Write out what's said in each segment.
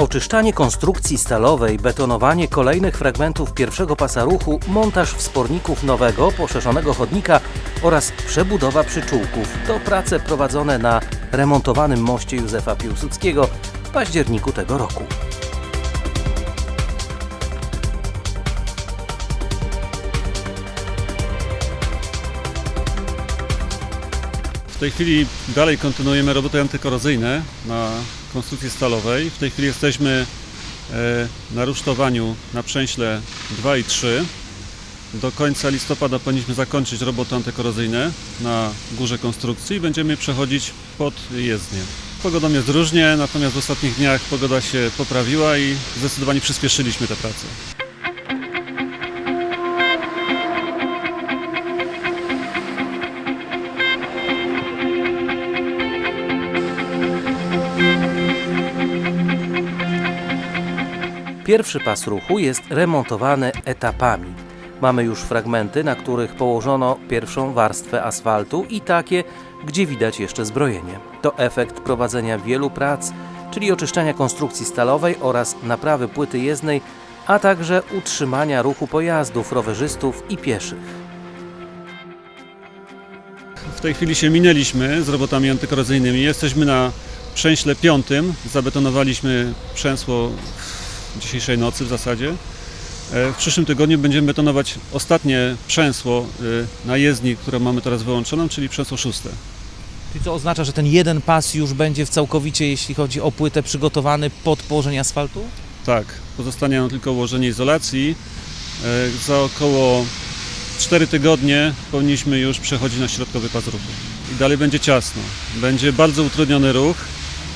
Oczyszczanie konstrukcji stalowej, betonowanie kolejnych fragmentów pierwszego pasa ruchu, montaż wsporników nowego, poszerzonego chodnika oraz przebudowa przyczółków to prace prowadzone na remontowanym moście Józefa Piłsudskiego w październiku tego roku. W tej chwili dalej kontynuujemy roboty antykorozyjne na konstrukcji stalowej. W tej chwili jesteśmy e, na rusztowaniu na przęśle 2 i 3. Do końca listopada powinniśmy zakończyć roboty antykorozyjne na górze konstrukcji i będziemy przechodzić pod jezdnię. Pogodą jest różnie, natomiast w ostatnich dniach pogoda się poprawiła i zdecydowanie przyspieszyliśmy te prace. Pierwszy pas ruchu jest remontowany etapami. Mamy już fragmenty, na których położono pierwszą warstwę asfaltu i takie, gdzie widać jeszcze zbrojenie. To efekt prowadzenia wielu prac, czyli oczyszczania konstrukcji stalowej oraz naprawy płyty jezdnej, a także utrzymania ruchu pojazdów, rowerzystów i pieszych. W tej chwili się minęliśmy z robotami antykorozyjnymi. Jesteśmy na przęśle piątym. Zabetonowaliśmy przęsło dzisiejszej nocy w zasadzie. E, W przyszłym tygodniu będziemy betonować ostatnie przęsło y, na jezdni, które mamy teraz wyłączoną, czyli przęsło szóste. Czyli co oznacza, że ten jeden pas już będzie w całkowicie, jeśli chodzi o płytę, przygotowany pod położenie asfaltu? Tak, pozostanie nam tylko ułożenie izolacji. E, Za około 4 tygodnie powinniśmy już przechodzić na środkowy pas ruchu. I dalej będzie ciasno. Będzie bardzo utrudniony ruch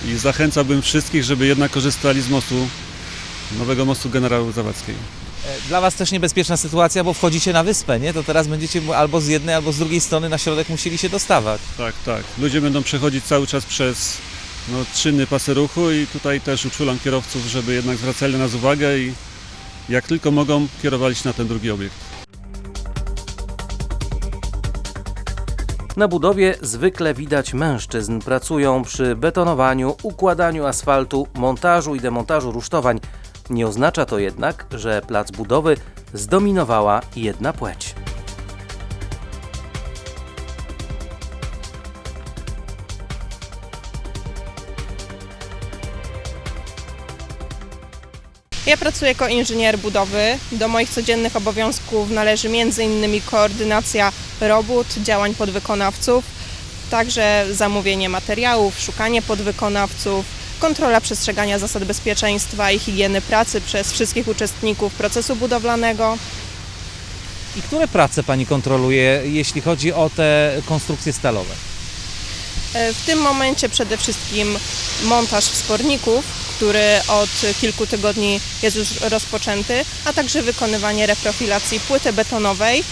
i zachęcałbym wszystkich, żeby jednak korzystali z mostu, nowego mostu generałów Zawadzkiej. E, Dla Was też niebezpieczna sytuacja, bo wchodzicie na wyspę, nie? To teraz będziecie albo z jednej, albo z drugiej strony na środek musieli się dostawać. Tak, tak. Ludzie będą przechodzić cały czas przez no, czynny pasy ruchu i tutaj też uczulam kierowców, żeby jednak zwracali na nas uwagę i jak tylko mogą, kierowali się na ten drugi obiekt. Na budowie zwykle widać mężczyzn. Pracują przy betonowaniu, układaniu asfaltu, montażu i demontażu rusztowań. Nie oznacza to jednak, że plac budowy zdominowała jedna płeć. Ja pracuję jako inżynier budowy. Do moich codziennych obowiązków należy m.in. koordynacja robót, działań podwykonawców, także zamówienie materiałów, szukanie podwykonawców, kontrola przestrzegania zasad bezpieczeństwa i higieny pracy przez wszystkich uczestników procesu budowlanego. I które prace Pani kontroluje, jeśli chodzi o te konstrukcje stalowe? E, W tym momencie przede wszystkim montaż wsporników, który od kilku tygodni jest już rozpoczęty, a także wykonywanie reprofilacji płyty betonowej.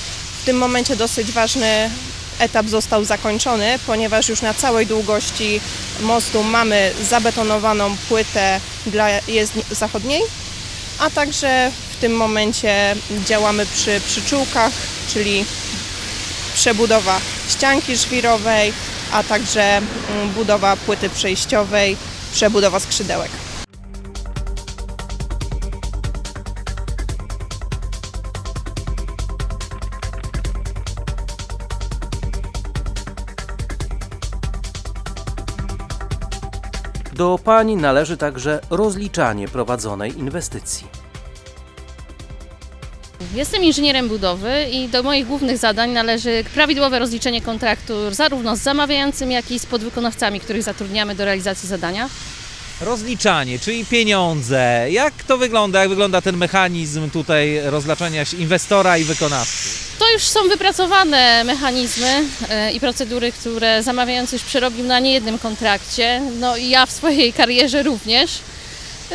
W tym momencie dosyć ważny etap został zakończony, ponieważ już na całej długości mostu mamy zabetonowaną płytę dla jezdni zachodniej, a także w tym momencie działamy przy przyczółkach, czyli przebudowa ścianki żwirowej, a także mm, budowa płyty przejściowej, przebudowa skrzydełek. Do pań należy także rozliczanie prowadzonej inwestycji. Jestem inżynierem budowy i do moich głównych zadań należy prawidłowe rozliczenie kontraktu zarówno z zamawiającym, jak i z podwykonawcami, których zatrudniamy do realizacji zadania. Rozliczanie, czyli pieniądze. Jak to wygląda? Jak wygląda ten mechanizm tutaj rozliczania się inwestora i wykonawcy? To już są wypracowane mechanizmy e, i procedury, które zamawiający już przerobił na niejednym kontrakcie. No i ja w swojej karierze również. E,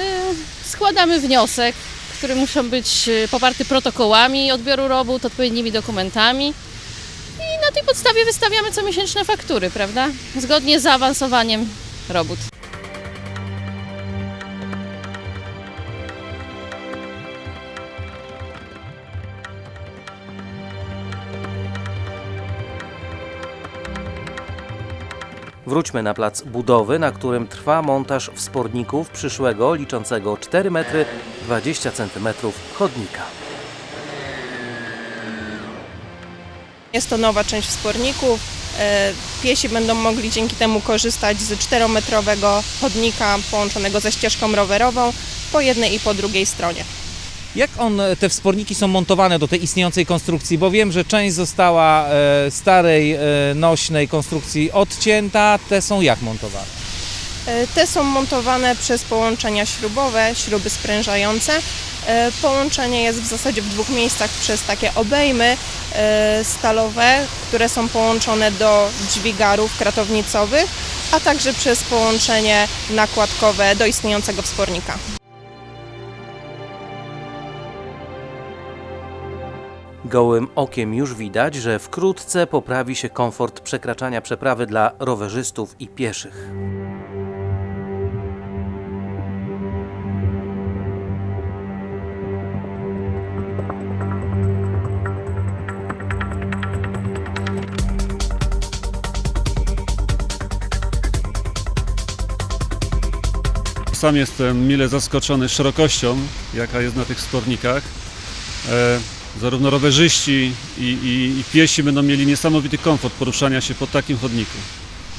Składamy wniosek, który muszą być e, poparty protokołami odbioru robót, odpowiednimi dokumentami. I na tej podstawie wystawiamy comiesięczne faktury, prawda? Zgodnie z zaawansowaniem robót. Wróćmy na plac budowy, na którym trwa montaż wsporników przyszłego, liczącego 4 metry 20 cm chodnika. Jest to nowa część wsporników. E, Piesi będą mogli dzięki temu korzystać z 4-metrowego chodnika połączonego ze ścieżką rowerową po jednej i po drugiej stronie. Jak on, te wsporniki są montowane do tej istniejącej konstrukcji? Bo wiem, że część została e, starej, e, nośnej konstrukcji odcięta. Te są jak montowane? E, Te są montowane przez połączenia śrubowe, śruby sprężające. E, Połączenie jest w zasadzie w dwóch miejscach przez takie obejmy e, stalowe, które są połączone do dźwigarów kratownicowych, a także przez połączenie nakładkowe do istniejącego wspornika. Gołym okiem już widać, że wkrótce poprawi się komfort przekraczania przeprawy dla rowerzystów i pieszych. Sam jestem mile zaskoczony szerokością, jaka jest na tych spornikach. Zarówno rowerzyści i, i, i piesi będą mieli niesamowity komfort poruszania się po takim chodniku.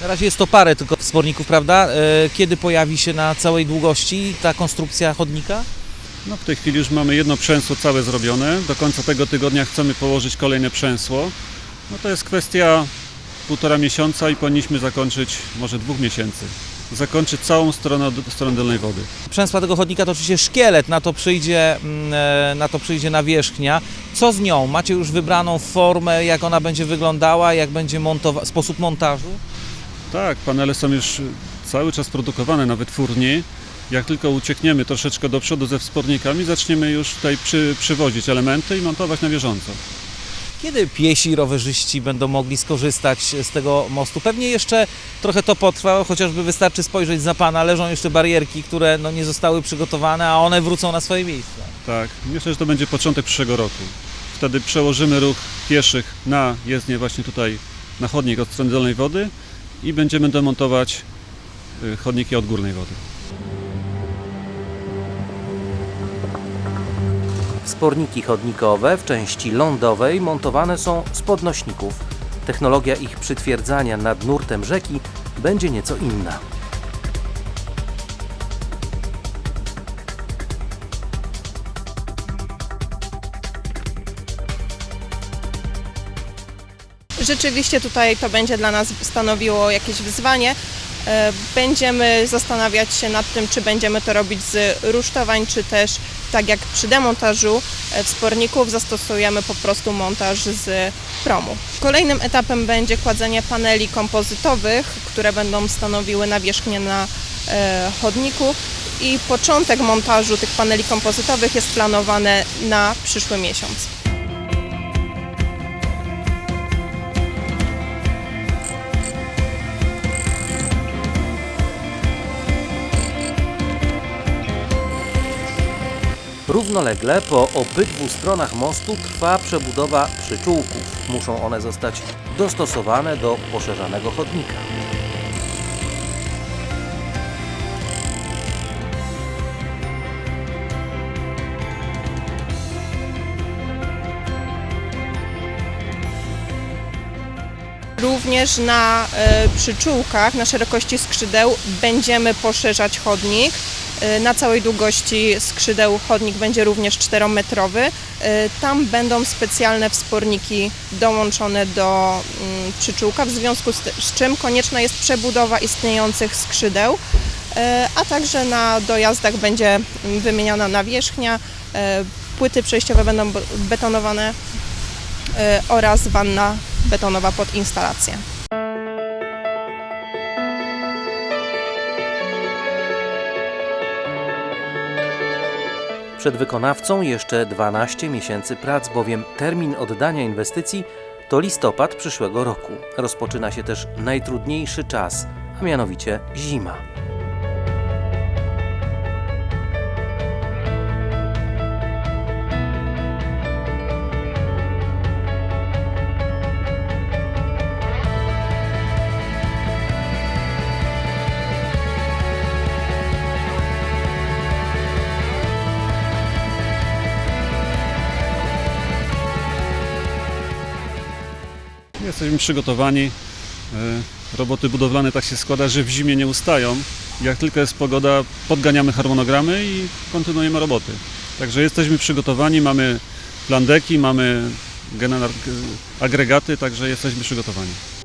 Na razie jest to parę tylko wsporników, prawda? E, Kiedy pojawi się na całej długości ta konstrukcja chodnika? No, w tej chwili już mamy jedno przęsło całe zrobione. Do końca tego tygodnia chcemy położyć kolejne przęsło. No to jest kwestia półtora miesiąca i powinniśmy zakończyć może dwóch miesięcy. Zakończyć całą stronę od strony dolnej wody. Przęsła tego chodnika to oczywiście szkielet, na to przyjdzie, mm, e, na to przyjdzie nawierzchnia. Co z nią? Macie już wybraną formę, jak ona będzie wyglądała, jak będzie montowa- sposób montażu? Tak, panele są już cały czas produkowane na wytwórni. Jak tylko uciekniemy troszeczkę do przodu ze wspornikami, zaczniemy już tutaj przy, przywozić elementy i montować na bieżąco. Kiedy piesi, rowerzyści będą mogli skorzystać z tego mostu? Pewnie jeszcze trochę to potrwa, chociażby wystarczy spojrzeć za pana. Leżą jeszcze barierki, które no, nie zostały przygotowane, a one wrócą na swoje miejsce. Tak, myślę, że to będzie początek przyszłego roku. Wtedy przełożymy ruch pieszych na jezdnię właśnie tutaj na chodnik od strony dolnej wody i będziemy demontować y, chodniki od górnej wody. Sporniki chodnikowe w części lądowej montowane są z podnośników. Technologia ich przytwierdzania nad nurtem rzeki będzie nieco inna. Rzeczywiście tutaj to będzie dla nas stanowiło jakieś wyzwanie. E, Będziemy zastanawiać się nad tym, czy będziemy to robić z rusztowań, czy też tak jak przy demontażu e, wsporników zastosujemy po prostu montaż z promu. Kolejnym etapem będzie kładzenie paneli kompozytowych, które będą stanowiły nawierzchnię na e, chodniku i początek montażu tych paneli kompozytowych jest planowany na przyszły miesiąc. Równolegle po obydwu stronach mostu trwa przebudowa przyczółków. Muszą one zostać dostosowane do poszerzanego chodnika. Również na e, przyczółkach, na szerokości skrzydeł będziemy poszerzać chodnik. E, Na całej długości skrzydeł chodnik będzie również 4-metrowy. E, Tam będą specjalne wsporniki dołączone do mm, przyczółka, w związku z, czym konieczna jest przebudowa istniejących skrzydeł, e, a także na dojazdach będzie mm, wymieniana nawierzchnia, płyty przejściowe będą betonowane oraz wanna betonowa pod instalację. Przed wykonawcą jeszcze 12 miesięcy prac, bowiem termin oddania inwestycji to listopad przyszłego roku. Rozpoczyna się też najtrudniejszy czas, a mianowicie zima. Jesteśmy przygotowani. E, Roboty budowlane tak się składa, że w zimie nie ustają. Jak tylko jest pogoda, podganiamy harmonogramy i kontynuujemy roboty. Także jesteśmy przygotowani, mamy plan deki, mamy agregaty, także jesteśmy przygotowani.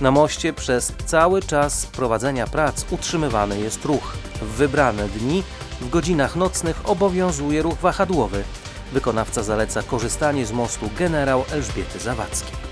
Na moście przez cały czas prowadzenia prac utrzymywany jest ruch. W wybrane dni, w godzinach nocnych obowiązuje ruch wahadłowy. Wykonawca zaleca korzystanie z mostu generał Elżbiety Zawadzkiej.